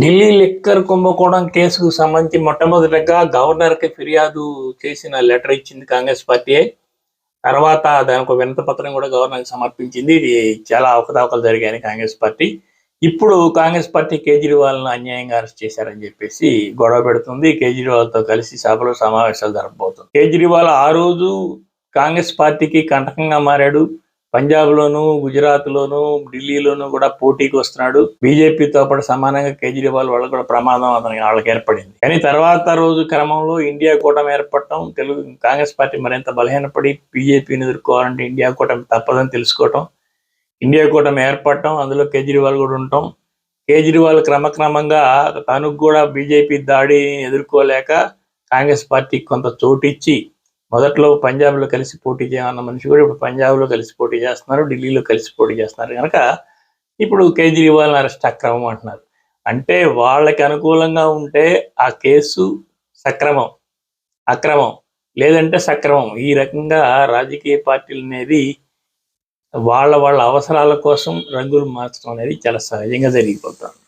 Delhi liquor కుంభకోణం కేసుకు సంబంధించి మొట్టమొదటిగా గవర్నర్కి ఫిర్యాదు చేసిన లెటర్ ఇచ్చింది కాంగ్రెస్ పార్టీ. తర్వాత దానికి ఒక వినతి పత్రం కూడా గవర్నర్కి సమర్పించింది. ఇది చాలా అవకతవకలు జరిగాయని కాంగ్రెస్ పార్టీ. ఇప్పుడు కాంగ్రెస్ పార్టీ కేజ్రీవాల్ను అన్యాయంగా అరెస్ట్ చేశారని చెప్పేసి గొడవ పెడుతుంది. కేజ్రీవాల్తో కలిసి సభలో సమావేశాలు జరపబోతుంది. కేజ్రీవాల్ ఆ రోజు కాంగ్రెస్ పార్టీకి కంటకంగా మారాడు. పంజాబ్ లోను గుజరాత్ లోను ఢిల్లీలోను కూడా పోటీకి వస్తున్నాడు. బీజేపీతో పాటు సమానంగా కేజ్రీవాల్ వాళ్ళకు కూడా ప్రమాదం అతనికి వాళ్ళకి ఏర్పడింది. కానీ తర్వాత రోజు క్రమంలో ఇండియా కూటమి ఏర్పడటం తెలుగు కాంగ్రెస్ పార్టీ మరింత బలహీనపడి బీజేపీని ఎదుర్కోవాలంటే ఇండియా కూటమి తప్పదని తెలుసుకోవటం ఇండియా కూటమి ఏర్పడటం అందులో కేజ్రీవాల్ కూడా ఉండటం. కేజ్రీవాల్ క్రమక్రమంగా తనకు కూడా బీజేపీ దాడిని ఎదుర్కోలేక కాంగ్రెస్ పార్టీకి కొంత చోటిచ్చి మొదట్లో పంజాబ్లో కలిసి పోటీ చేయమన్న మనిషి కూడా ఇప్పుడు పంజాబ్లో కలిసి పోటీ చేస్తున్నారు ఢిల్లీలో కలిసి పోటీ చేస్తున్నారు. కనుక ఇప్పుడు కేజ్రీవాల్ అరెస్ట్ అక్రమం అంటున్నారు. అంటే వాళ్ళకి అనుకూలంగా ఉంటే ఆ కేసు సక్రమం అక్రమం లేదంటే సక్రమం. ఈ రకంగా రాజకీయ పార్టీలు అనేది వాళ్ళ వాళ్ళ అవసరాల కోసం రంగులు మార్చడం అనేది చాలా సహజంగా జరిగిపోతుంది.